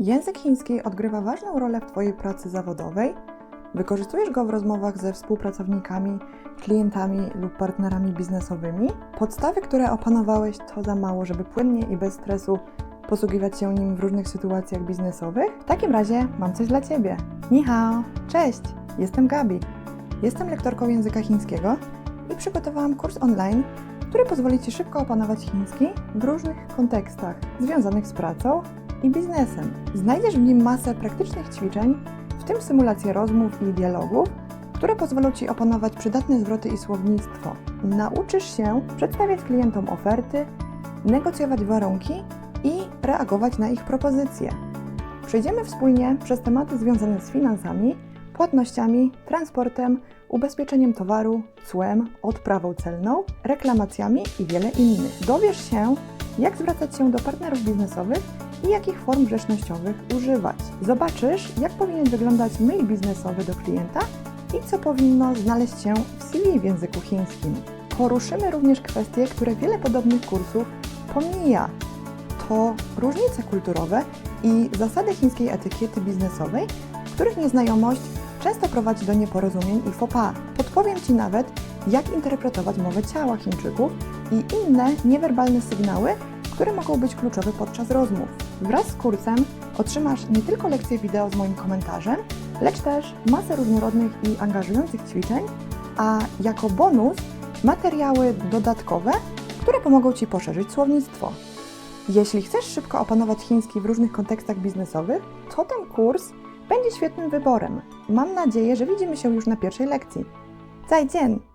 Język chiński odgrywa ważną rolę w Twojej pracy zawodowej. Wykorzystujesz go w rozmowach ze współpracownikami, klientami lub partnerami biznesowymi. Podstawy, które opanowałeś, to za mało, żeby płynnie i bez stresu posługiwać się nim w różnych sytuacjach biznesowych? W takim razie mam coś dla Ciebie. Ni hao! Cześć! Jestem Gabi. Jestem lektorką języka chińskiego i przygotowałam kurs online, który pozwoli Ci szybko opanować chiński w różnych kontekstach związanych z pracą i biznesem. Znajdziesz w nim masę praktycznych ćwiczeń, w tym symulację rozmów i dialogów, które pozwolą Ci opanować przydatne zwroty i słownictwo. Nauczysz się przedstawiać klientom oferty, negocjować warunki i reagować na ich propozycje. Przejdziemy wspólnie przez tematy związane z finansami, płatnościami, transportem, ubezpieczeniem towaru, cłem, odprawą celną, reklamacjami i wiele innych. Dowiesz się, jak zwracać się do partnerów biznesowych i jakich form grzecznościowych używać. Zobaczysz, jak powinien wyglądać mail biznesowy do klienta i co powinno znaleźć się w CV w języku chińskim. Poruszymy również kwestie, które wiele podobnych kursów pomija. To różnice kulturowe i zasady chińskiej etykiety biznesowej, których nieznajomość często prowadzi do nieporozumień i faux pas. Podpowiem Ci nawet, jak interpretować mowę ciała Chińczyków i inne niewerbalne sygnały, które mogą być kluczowe podczas rozmów. Wraz z kursem otrzymasz nie tylko lekcje wideo z moim komentarzem, lecz też masę różnorodnych i angażujących ćwiczeń, a jako bonus materiały dodatkowe, które pomogą Ci poszerzyć słownictwo. Jeśli chcesz szybko opanować chiński w różnych kontekstach biznesowych, to ten kurs będzie świetnym wyborem. Mam nadzieję, że widzimy się już na pierwszej lekcji. 再见!